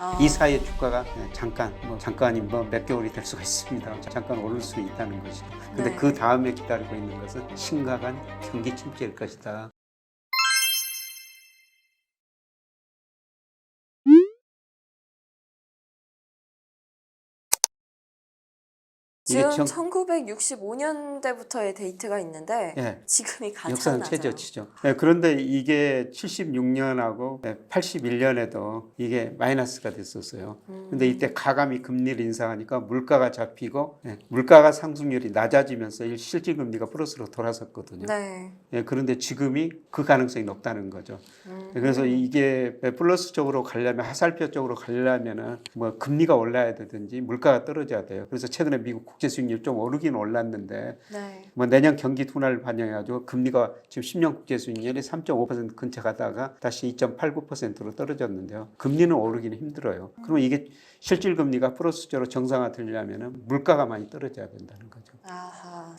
아. 이 사이에 주가가 네, 잠깐 뭐 잠깐이 뭐 몇 개월이 될 수가 있습니다. 잠깐 오를 수 있다는 것이죠. 근데 네. 그 다음에 기다리고 있는 것은 심각한 경기 침체일 것이다. 지금 정- 1965년대부터의 데이트가 있는데 예. 지금이 가장 역사는 낮아요. 최저치죠. 네, 그런데 이게 76년하고 81년에도 이게 마이너스가 됐었어요. 음. 근데 이때 가감히 금리를 인상하니까 물가가 잡히고 예, 물가가 상승률이 낮아지면서 이 실질 금리가 플러스로 돌아섰거든요. 네. 예, 그런데 지금이 그 가능성이 높다는 거죠. 음. 예, 그래서 이게 플러스 쪽으로 가려면 하살표 쪽으로 가려면은 뭐 금리가 올라야 되든지 물가가 떨어져야 돼요. 그래서 최근에 미국 국제 수익률 좀 오르긴 올랐는데 네. 뭐 내년 경기 둔화를 반영해가지고 금리가 지금 10년 국제 수익률이 3.5% 근처 가다가 다시 2.89%로 떨어졌는데요. 금리는 오르기는 힘들어요. 그러면 이게 실질 금리가 플러스적으로 정상화 되려면 물가가 많이 떨어져야 된다는 거죠. 아하.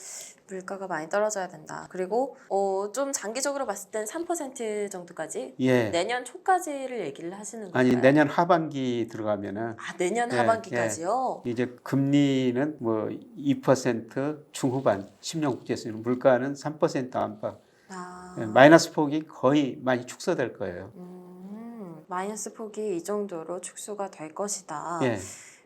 물가가 많이 떨어져야 된다. 그리고 어, 좀 장기적으로 봤을 땐 3% 정도까지 예. 내년 초까지를 얘기를 하시는 건가요? 아니 내년 하반기 들어가면은 아, 내년 예, 하반기까지요? 이제 금리는 뭐 2% 중후반 10년 국제 수익률 물가는 3% 안팎 아. 예, 마이너스 폭이 거의 많이 축소될 거예요. 음, 마이너스 폭이 이 정도로 축소가 될 것이다. 예.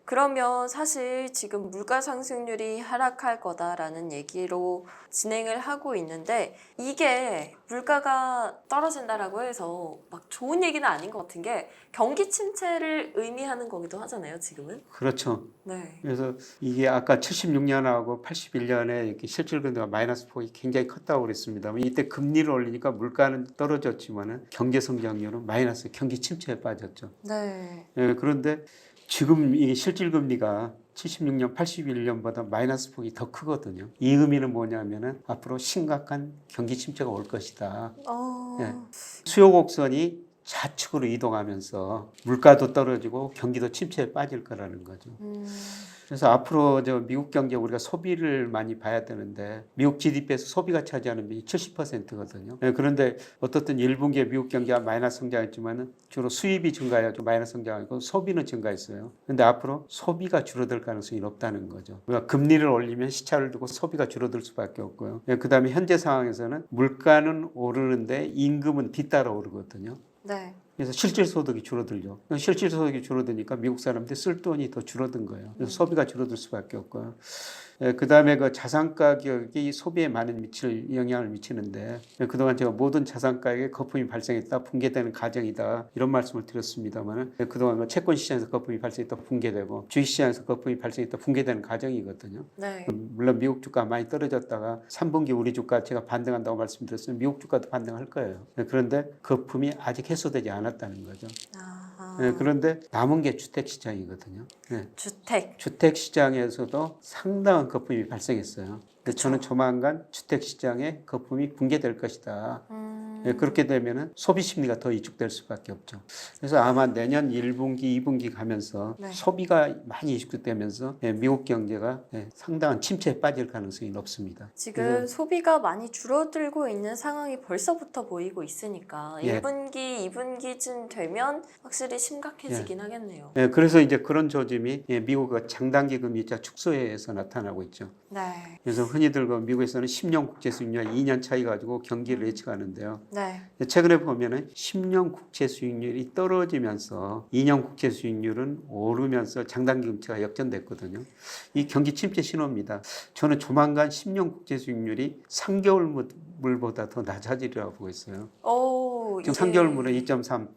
그러면 사실 지금 물가 상승률이 하락할 거다라는 얘기로 진행을 하고 있는데 이게 물가가 떨어진다라고 해서 막 좋은 얘기는 아닌 것 같은 게 경기 침체를 의미하는 거기도 하잖아요, 지금은. 그렇죠. 네. 그래서 이게 아까 76년하고 81년에 이렇게 실질 금리가 마이너스 폭이 굉장히 컸다고 그랬습니다. 이때 금리를 올리니까 물가는 떨어졌지만은 경제 성장률은 마이너스 경기 침체에 빠졌죠. 네. 예, 그런데 지금 이 실질 금리가 76년, 81년보다 마이너스 폭이 더 크거든요. 이 의미는 뭐냐면은 앞으로 심각한 경기 침체가 올 것이다. 어. 예. 수요 곡선이 좌측으로 이동하면서 물가도 떨어지고 경기도 침체에 빠질 거라는 거죠. 음. 그래서 앞으로 저 미국 경제 우리가 소비를 많이 봐야 되는데 미국 GDP에서 소비가 차지하는 비율이 70%거든요. 그런데 어떻든 1분기에 미국 경제가 마이너스 성장했지만은 주로 수입이 증가해가지고 마이너스 성장하고 소비는 증가했어요. 근데 앞으로 소비가 줄어들 가능성이 높다는 거죠. 우리가 금리를 올리면 시차를 두고 소비가 줄어들 수밖에 없고요. 그 다음에 현재 상황에서는 물가는 오르는데 임금은 뒤따라 오르거든요. 네. 그래서 실질 소득이 줄어들죠. 실질 소득이 줄어드니까 미국 사람들이 쓸 돈이 더 줄어든 거예요. 그래서 소비가 줄어들 수밖에 없고요. 그 다음에 그 자산 가격이 소비에 많은 미칠 영향을 미치는데 예, 그동안 제가 모든 자산 가격에 거품이 발생했다, 붕괴되는 과정이다 이런 말씀을 드렸습니다만 그동안 뭐 채권 시장에서 거품이 발생했다, 붕괴되고 주식 시장에서 거품이 발생했다, 붕괴되는 과정이거든요. 네. 물론 미국 주가 많이 떨어졌다가 3분기 우리 주가 제가 반등한다고 말씀드렸으면 미국 주가도 반등할 거예요. 네, 그런데 거품이 아직 해소되지 않았다는 거죠. 아 하. 네, 그런데 남은 게 주택 시장이거든요. 네, 주택. 주택 시장에서도 상당한 거품이 발생했어요. 근데 저는 조만간 주택 시장에 거품이 붕괴될 것이다. 음. 예, 그렇게 되면은 소비 심리가 더 이축될 수밖에 없죠. 그래서 아마 내년 1분기, 2분기 가면서 네. 소비가 많이 이축되면서 예, 미국 경제가 예, 상당한 침체에 빠질 가능성이 높습니다. 지금 소비가 많이 줄어들고 있는 상황이 벌써부터 보이고 있으니까 예. 1분기, 2분기쯤 되면 확실히 심각해지긴 하겠네요. 예, 그래서 이제 그런 조짐이 예, 미국의 장단기 금리자 축소에서 나타나고 있죠. 네. 그래서 흔히들 그 미국에서는 10년 국채 수익률 2년 차이 가지고 경기를 예측하는데요. 네. 최근에 보면은 10년 국채 수익률이 떨어지면서 2년 국채 수익률은 오르면서 장단기 금리가 역전됐거든요. 이 경기 침체 신호입니다. 저는 조만간 10년 국채 수익률이 3개월 물보다 더 낮아지리라고 보고 있어요. 오, 지금 이게- 3개월 물은 2.3,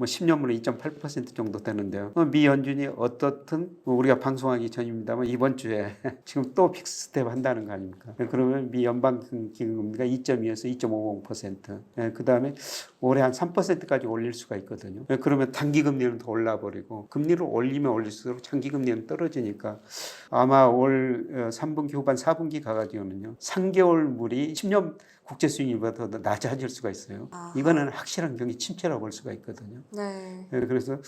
뭐 10년 물은 2.8% 정도 되는데요. 어, 미 연준이 어떻든 뭐 우리가 방송하기 전입니다만 이번 주에 지금 또 픽스텝 한다는 거 아닙니까? 그러면 미 연방 기금리가 2.2에서 2.50%. 예, 그 다음에 올해 한 3%까지 올릴 수가 있거든요. 예, 그러면 단기 금리는 더 올라 버리고 금리를 올리면 올릴수록 장기 금리는 떨어지니까 아마 올 어, 3분기 후반 4분기 가가지고는요. 3개월 물이 10년 국제 수익률보다 더 낮아질 수가 있어요. 아하. 이거는 확실한 경기 침체라고 볼 수가 있거든요. 네. 예, 그래서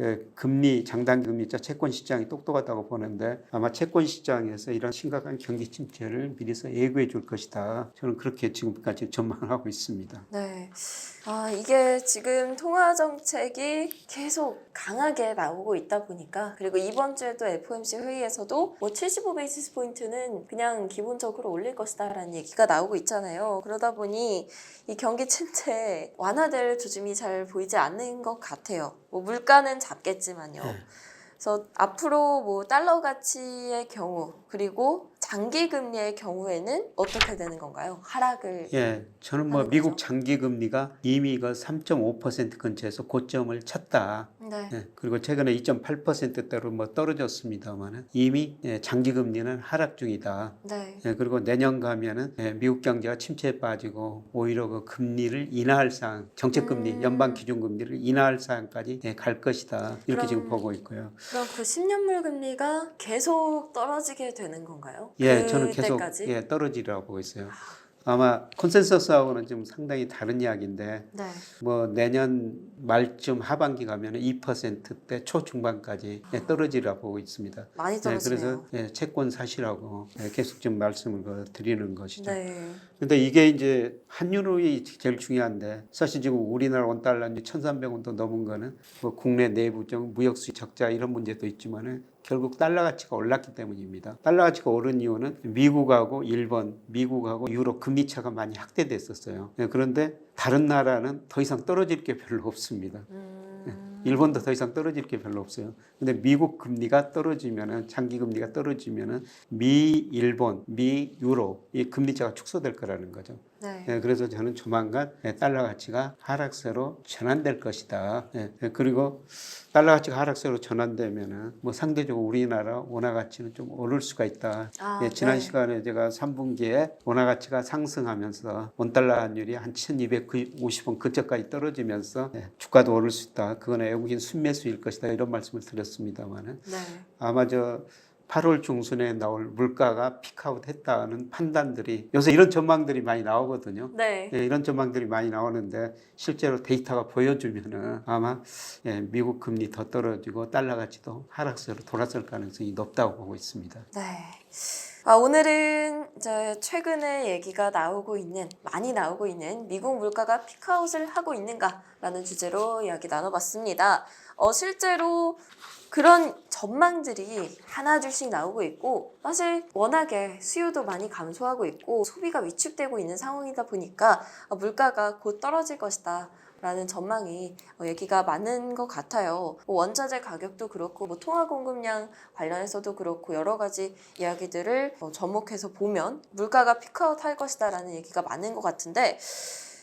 예, 금리 장단 금리자 채권 시장이 똑똑하다고 보는데 아마 채권 시장에서 이런 심각한 경기 침체를 미리서 예고해 줄 것이다. 저는 그렇게 지금까지 전망하고 있습니다. 네. 아, 이게 지금 통화 정책이 계속 강하게 나오고 있다 보니까 그리고 이번 주에도 FOMC 회의에서도 뭐 75베이시스 포인트는 그냥 기본적으로 올릴 것이다라는 얘기가 나오고 있잖아요. 그러다 보니 이 경기 침체 완화될 조짐이 잘 보이지 않는 것 같아요. 뭐 물가는 잡겠지만요. 네. 그래서 앞으로 뭐 달러 가치의 경우 그리고 장기 금리의 경우에는 어떻게 되는 건가요? 하락을 예, 저는 뭐 미국 거죠. 장기 금리가 이미 그 3.5% 근처에서 고점을 쳤다. 네. 예, 그리고 최근에 2.8%대로 뭐 떨어졌습니다만은 이미 예, 장기 금리는 하락 중이다. 네. 예, 그리고 내년 가면은 예, 미국 경제가 침체에 빠지고 오히려 그 금리를 인하할 사항, 정책 금리, 음. 연방 기준 금리를 인하할 사항까지 예, 갈 것이다. 이렇게 그럼- 지금 보고 있고요. 그럼 그 10년물 금리가 계속 떨어지게 되는 건가요? 예, 저는 계속 그때까지? 예, 떨어지라고 보고 있어요. 아 마 콘센서스하고는 좀 상당히 다른 이야기인데 네. 뭐 내년 말쯤 하반기 가면 2%대 초중반까지 예, 떨어지라 보고 있습니다. 많이 네, 떨어지네요. 그래서 예, 채권 사시라고 예, 계속 좀 말씀을 그 드리는 것이죠. 네. 근데 이게 이제 환율이 제일 중요한데 사실 지금 우리나라 원 달러 이제 1,300원도 넘은 거는 뭐 국내 내부적 무역 수지 적자 이런 문제도 있지만은 결국 달러 가치가 올랐기 때문입니다. 달러 가치가 오른 이유는 미국하고 일본, 미국하고 유럽 금리 차가 많이 확대됐었어요. 예, 그런데 다른 나라는 더 이상 떨어질 게 별로 없습니다. 음, 일본도 더 이상 떨어질 게 별로 없어요. 근데 미국 금리가 떨어지면은 장기 금리가 떨어지면은 미 일본, 미 유로 이 금리 차가 축소될 거라는 거죠. 네. 예, 그래서 저는 조만간 예, 달러 가치가 하락세로 전환될 것이다. 예, 예, 그리고 달러 가치가 하락세로 전환되면은 뭐 상대적으로 우리나라 원화 가치는 좀 오를 수가 있다. 아, 예, 지난 네. 시간에 제가 3분기에 원화 가치가 상승하면서 원달러 환율이 한 1250원 근처까지 떨어지면서 예, 주가도 오를 수 있다. 그거는 외국인 순매수일 것이다. 이런 말씀을 드렸습니다만은 네. 아마 저 8월 중순에 나올 물가가 피크아웃 했다는 판단들이 요새 이런 전망들이 많이 나오거든요. 네. 예, 이런 전망들이 많이 나오는데 실제로 데이터가 보여주면은 아마 예, 미국 금리 더 떨어지고 달러 가치도 하락세로 돌아설 가능성이 높다고 보고 있습니다. 네. 아, 오늘은 이제 최근에 얘기가 나오고 있는, 많이 나오고 있는 미국 물가가 피크아웃을 하고 있는가라는 주제로 이야기 나눠봤습니다. 어, 실제로 그런 전망들이 하나둘씩 나오고 있고, 사실 워낙에 수요도 많이 감소하고 있고, 소비가 위축되고 있는 상황이다 보니까 어, 물가가 곧 떨어질 것이다. 라는 전망이 어, 얘기가 많은 것 같아요. 뭐 원자재 가격도 그렇고, 뭐 통화 공급량 관련해서도 그렇고 여러 가지 이야기들을 어, 접목해서 보면 물가가 피크아웃 할 것이다라는 얘기가 많은 것 같은데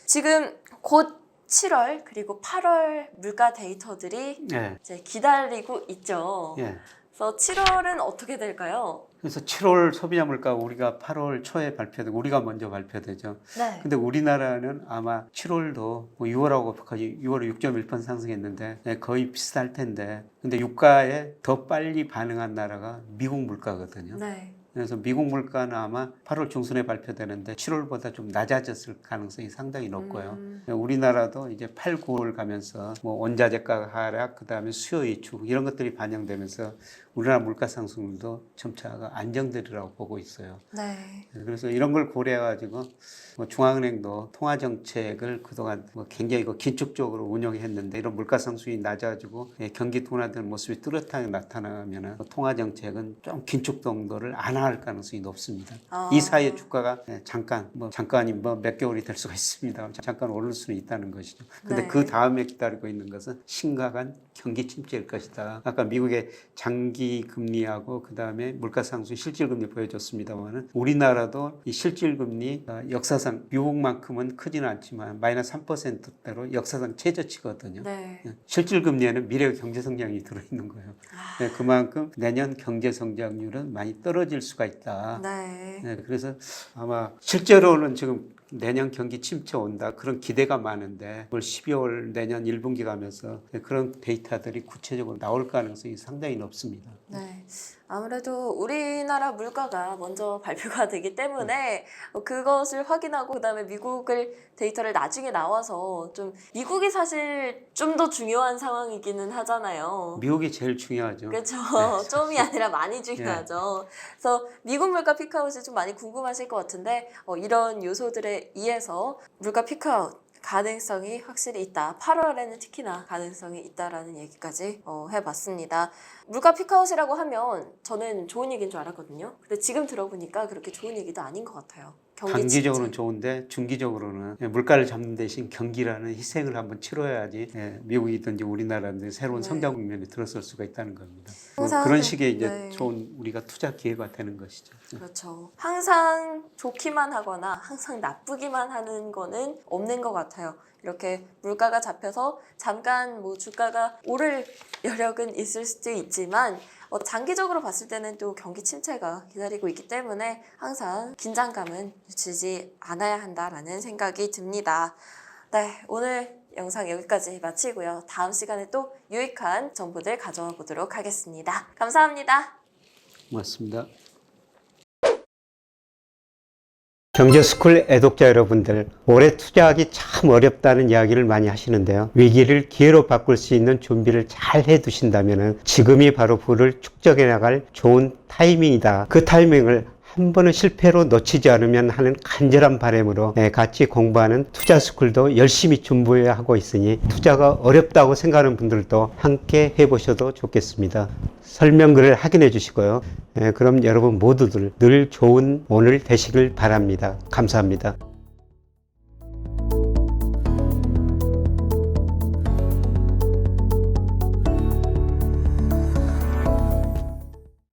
지금 곧 7월 그리고 8월 물가 데이터들이 예, 이제 기다리고 있죠. 예. 그래서 7월은 어떻게 될까요? 그래서 7월 소비자 물가 우리가 8월 초에 발표되고 우리가 먼저 발표되죠. 네. 근데 우리나라는 아마 7월도 뭐 6월하고 거의 6월에 6.1% 상승했는데 예, 거의 비슷할 텐데 근데 유가에 더 빨리 반응한 나라가 미국 물가거든요. 네. 그래서 미국 물가는 아마 8월 중순에 발표되는데 7월보다 좀 낮아졌을 가능성이 상당히 높고요. 음, 우리나라도 이제 8, 9월 가면서 뭐 원자재가 하락, 그다음에 수요 위축 이런 것들이 반영되면서 우리나라 물가 상승률도 점차가 안정되리라고 보고 있어요. 네. 그래서 이런 걸 고려해 가지고 뭐 중앙은행도 통화 정책을 그동안 뭐 굉장히 그 긴축적으로 운영했는데 이런 물가 상승이 낮아지고 예, 경기 둔화되는 모습이 뚜렷하게 나타나면은 통화 정책은 좀 긴축 정도를 안할 가능성이 높습니다. 아. 이 사이에 주가가 예, 잠깐 뭐 잠깐이 뭐 몇 개월이 될 수가 있습니다. 잠깐 오를 수는 있다는 것이죠. 근데 네. 그 다음에 기다리고 있는 것은 심각한 경기 침체일 것이다. 아까 미국의 장기 금리하고 그 다음에 물가 상승 실질 금리 보여줬습니다만은 우리나라도 이 실질 금리 어, 역사상 미국만큼은 크지는 않지만 마이너스 3%대로 역사상 최저치거든요. 네. 예, 실질 금리에는 미래 경제 성장이 들어 있는 거예요. 아. 예, 그만큼 내년 경제 성장률은 많이 떨어질 수가 있다. 네. 네, 그래서 아마 실제로는 지금 내년 경기 침체 온다 그런 기대가 많은데 올 12월 내년 1분기 가면서 그런 데이터들이 구체적으로 나올 가능성이 상당히 높습니다. 네. 아무래도 우리나라 물가가 먼저 발표가 되기 때문에 어, 그것을 확인하고 그다음에 미국을 데이터를 나중에 나와서 좀 미국이 사실 좀 더 중요한 상황이기는 하잖아요. 미국이 제일 중요하죠. 그렇죠. 좀이 아니라 많이 중요하죠. 그래서 미국 물가 피크아웃이 좀 많이 궁금하실 것 같은데 어, 이런 요소들에 의해서 물가 피크아웃 가능성이 확실히 있다. 8월에는 특히나 가능성이 있다라는 얘기까지 어, 해봤습니다. 물가 피크아웃이라고 하면 저는 좋은 얘기인 줄 알았거든요. 근데 지금 들어보니까 그렇게 좋은 얘기도 아닌 것 같아요. 단기적으로는. 좋은데 중기적으로는 예, 물가를 잡는 대신 경기라는 희생을 한번 치러야지 예, 미국이든지 우리나라든지 새로운 네. 성장 국면에 들어설 수가 있다는 겁니다. 뭐 그런 식의 이제 네. 좋은 우리가 투자 기회가 되는 것이죠. 그렇죠. 항상 좋기만 하거나 항상 나쁘기만 하는 거는 없는 것 같아요. 이렇게 물가가 잡혀서 잠깐 뭐 주가가 오를 여력은 있을 수도 있지만 어, 장기적으로 봤을 때는 또 경기 침체가 기다리고 있기 때문에 항상 긴장감은 늦추지 않아야 한다라는 생각이 듭니다. 네, 오늘 영상 여기까지 마치고요. 다음 시간에 또 유익한 정보들 가져와 보도록 하겠습니다. 감사합니다. 고맙습니다. 경제스쿨 애독자 여러분들, 올해 투자하기 참 어렵다는 이야기를 많이 하시는데요. 위기를 기회로 바꿀 수 있는 준비를 잘 해두신다면 지금이 바로 부를 축적해 나갈 좋은 타이밍이다. 그 타이밍을 한 번은 실패로 놓치지 않으면 하는 간절한 바람으로 네, 같이 공부하는 투자 스쿨도 열심히 준비하고 있으니 투자가 어렵다고 생각하는 분들도 함께 해보셔도 좋겠습니다. 설명글을 확인해 주시고요. 네, 그럼 여러분 모두들 늘 좋은 오늘 되시길 바랍니다. 감사합니다.